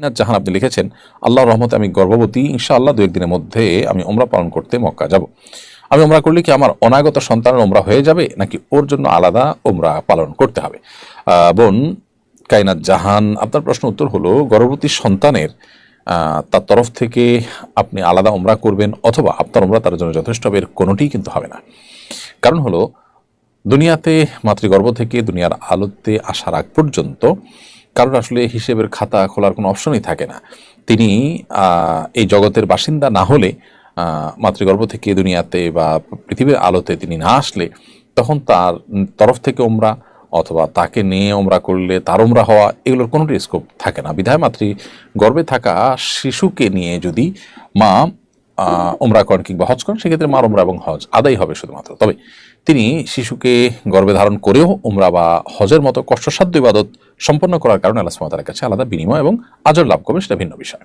ইনাত জাহান আপনি লিখেছেন আল্লাহ রহমতে আমি গর্ভবতী, ইনশাআল্লাহ দু একদিনের মধ্যে আমি ওমরা পালন করতে মক্কা যাব। আমি ওমরা করলে কি আমার অনাগত সন্তানের ওমরা হয়ে যাবে, নাকি ওর জন্য আলাদা ওমরা পালন করতে হবে? বোন কাইনাত জাহান, আপনার প্রশ্ন উত্তর হলো, গর্ভবতী সন্তানের তার তরফ থেকে আপনি আলাদা ওমরা করবেন, অথবা আপনার ওমরা তার জন্য যথেষ্ট হবে, এর কোনোটিই কিন্তু হবে না। কারণ হলো, দুনিয়াতে মাতৃগর্ভ থেকে দুনিয়ার আলোতে আসার আগ পর্যন্ত কারোর আসলে হিসেবের খাতা খোলার কোনো অপশনই থাকে না। তিনি এই জগতের বাসিন্দা না হলে মাতৃগর্ভ থেকে দুনিয়াতে বা পৃথিবীর আলোতে তিনি না আসলে, তখন তার তরফ থেকে ওমরা অথবা তাকে নিয়ে ওমরা করলে তার ওমরা হওয়া এগুলোর কোনো স্কোপ থাকে না। বিধায় মাতৃ গর্বে থাকা শিশুকে নিয়ে যদি মা ওমরা করেন কিংবা হজ করেন, সেক্ষেত্রে মার ওমরা এবং হজ আদায় হবে শুধুমাত্র। তবে তিনি শিশুকে গর্ভে ধারণ করেও ওমরা বা হজের মতো কষ্টসাধ্য ইবাদত সম্পন্ন করার কারণে আল্লাহ তাআলার কাছে আলাদা বিনিময় এবং আজর লাভ করবে, সেটা ভিন্ন বিষয়।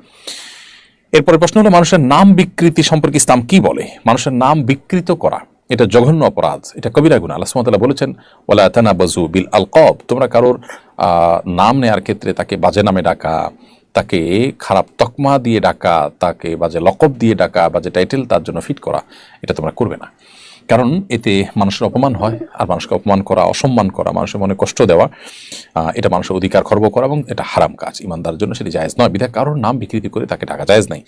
এরপরে প্রশ্ন হলো, মানুষের নাম বিকৃতি সম্পর্কে ইসলাম কি বলে? মানুষের নাম বিকৃত করা, এটা জঘন্য অপরাধ, এটা কবিরা গুণ। আল্লাহ তাআলা বলেছেন, ওয়ালা তানাবাজু বিল আলকাব তোমরা কারোর নাম নেয়ার ক্ষেত্রে তাকে বাজে নামে ডাকা তাকে খারাপ তকমা দিয়ে ডাকা, তাকে বাজে লকব দিয়ে ডাকা, বাজে টাইটেল তার জন্য ফিট করা, এটা তোমরা করবে না। কারণ এতে মানুষের অপমান হয় আর মানুষকে অপমান করা, অসম্মান করা, মানুষের মনে কষ্ট দেওয়া এটা মানুষের অধিকার খর্ব করা এবং এটা হারাম কাজ। ইমানদারের জন্য সেটি জায়েজ নয়, বিধায় কারোর নাম বিকৃতি করে তাকে ডাকা জায়েজ নাই।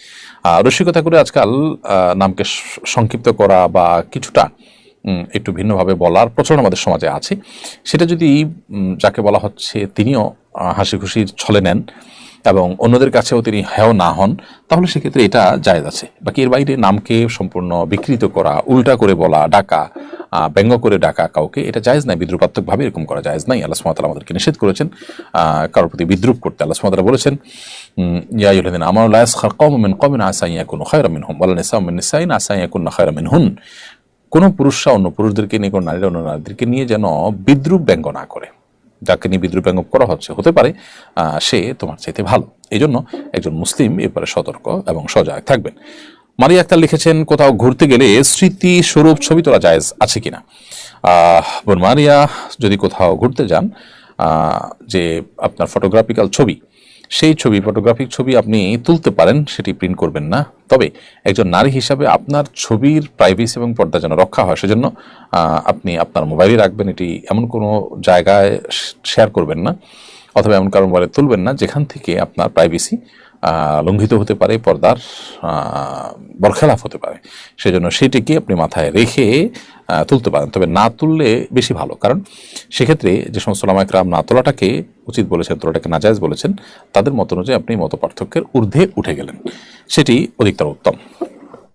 রসিকতা করে আজকাল নামকে সংক্ষিপ্ত করা বা কিছুটা একটু ভিন্নভাবে বলার প্রচলন আমাদের সমাজে আছে। সেটা যদি যাকে বলা হচ্ছে তিনিও হাসি খুশির ছলে নেন এবং অন্যদের কাছেও তিনি হেয় না হন তাহলে সেক্ষেত্রে এটা জায়েজ আছে। বাকি এর বাইরে নামকে সম্পূর্ণ বিকৃত করা উল্টা করে বলা ডাকা ব্যঙ্গ করে ডাকা কাউকে এটা জায়েজ নাই বিদ্রুপাত্মকভাবে এরকম করা জায়জ নাই। আল্লাহ সুমাতাল আমাদেরকে নিষেধ করেছেন কারোর প্রতি বিদ্রুপ করতে। আল্লাহ সুমাতাল বলেছেন উম, ইয়া আইয়ুহাল্লাযীনা আমানু লা ইয়াসখার কওমুম মিন কওমিন আসা আন ইয়াকুনু খায়রাম মিনহুম ওয়ালা নিসাউম মিন নিসাইন আসা আন ইয়াকুননা খায়রাম মিনহুন। কোন পুরুষরা অন্য পুরুষদেরকে নিয়ে কোন নারীরা অন্য নারীদেরকে নিয়ে যেন বিদ্রুপ ব্যঙ্গ না করে। যাকে নিয়ে বিদ্রুপ ব্যঙ্গ করা হচ্ছে, হতে পারে সে তোমার চাইতে ভালো। এই জন্য একজন মুসলিম এবারে সতর্ক এবং সজাগ থাকবেন। মারিয়া আক্তার লিখেছেন, কোথাও ঘুরতে গেলে স্মৃতি স্বরূপ ছবি তোলা জায়েজ আছে কিনা? বোন মারিয়া, যদি কোথাও ঘুরতে যান যে আপনার ফটোগ্রাফিক্যাল ছবি সেই ছবি ফটোগ্রাফিক ছবি আপনি তুলতে পারেন, সেটি প্রিন্ট করবেন না। তবে একজন নারী হিসাবে আপনার ছবির প্রাইভেসি এবং পর্দা যেন রক্ষা হয়, সেজন্য আপনি আপনার মোবাইলে রাখবেন, এটি এমন কোনো জায়গায় শেয়ার করবেন না, অথবা এমন কারও মোবাইলে তুলবেন না, যেখান থেকে আপনার প্রাইভেসি লঙ্ঘিত হতে পারে, পর্দার বরখেলাফ হতে পারে। সেজন্য সেটিকে আপনি মাথায় রেখে তুলতে পারেন। তবে না তুললে বেশি ভালো। কারণ সেক্ষেত্রে যে সমস্ত লামাইকরাম না তোলাটাকে উচিত বলেছেন, তোলাটাকে নাজায়জ বলেছেন, তাদের মত অনুযায়ী আপনি মত পার্থক্যের ঊর্ধ্বে উঠে গেলেন। সেটি অধিকতর উত্তম।